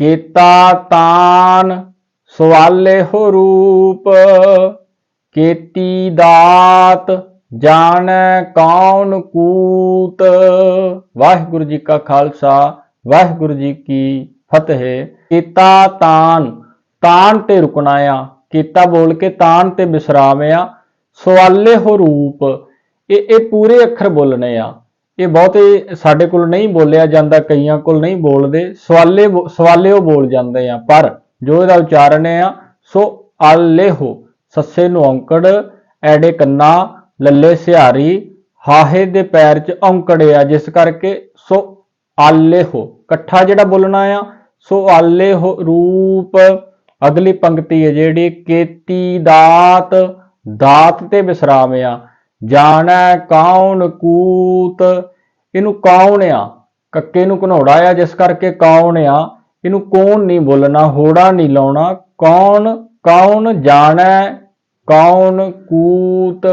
ਕੀਤਾ ਤਾਨ ਸਵਾਲੇ ਹੋ ਰੂਪ, ਕੀਤੀ ਦਾਤ ਜਾਣੈ ਕੌਣ ਕੂਤ। ਵਾਹਿਗੁਰੂ ਜੀ ਕਾ ਖਾਲਸਾ, ਵਾਹਿਗੁਰੂ ਜੀ ਕੀ ਫਤਿਹ। ਕੀਤਾ ਤਾਨ ਤਾਨ ਤੇ ਰੁਕਣਾ ਆ ਕੀਤਾ ਬੋਲ ਕੇ ਤਾਨ ਤੇ ਵਿਸਰਾਮ ਆ ਸਵਾਲੇ ਹੋ ਰੂਪ। ਇਹ ਇਹ ਪੂਰੇ ਅੱਖਰ ਬੋਲਣੇ ਆ। ਇਹ ਬਹੁਤੇ ਸਾਡੇ ਕੋਲ ਨਹੀਂ ਬੋਲਿਆ ਜਾਂਦਾ, ਕਈਆਂ ਕੋਲ ਨਹੀਂ ਬੋਲਦੇ। ਸਵਾਲੇ ਬੋ- ਸਵਾਲੇ ਉਹ ਬੋਲ ਜਾਂਦੇ ਆ, ਪਰ ਜੋ ਇਹਦਾ ਉਚਾਰਨ ਆ, ਸੋ ਆਲੇਹੋ ਸੱਸੇ ਨੂੰ ਔਂਕੜ, ਐੜੇ ਕੰਨਾ, ਲੱਲੇ ਸਿਹਾਰੀ, ਹਾਹੇ ਦੇ ਪੈਰ 'ਚ ਔਂਕੜ ਆ, ਜਿਸ ਕਰਕੇ ਸੋ ਆਲੇਹੋ ਇਕੱਠਾ ਜਿਹੜਾ ਬੋਲਣਾ ਆ, ਸੋ ਆਲੇਹੋ ਰੂਪ। ਅਗਲੀ ਪੰਕਤੀ ਹੈ ਜਿਹੜੀ, ਕੇਤੀ ਦਾਤ ਦਾਤ ਤੇ ਵਿਸਰਾਮ ਆ। ਜਾਣੈ ਕੌਣ ਕੂਤ। ਇਹਨੂੰ ਕੌਣ ਆ? ਕੱਕੇ ਨੂੰ ਘਨੋੜਾ ਆ, ਜਿਸ ਕਰਕੇ ਕੌਣ ਆ। ਇਹਨੂੰ ਕੌਣ ਨਹੀਂ ਬੋਲਣਾ, ਹੋੜਾ ਨਹੀਂ ਲਾਉਣਾ। ਕੌਣ ਕੌਣ ਜਾਣੈ ਕੌਣ ਕੂਤ।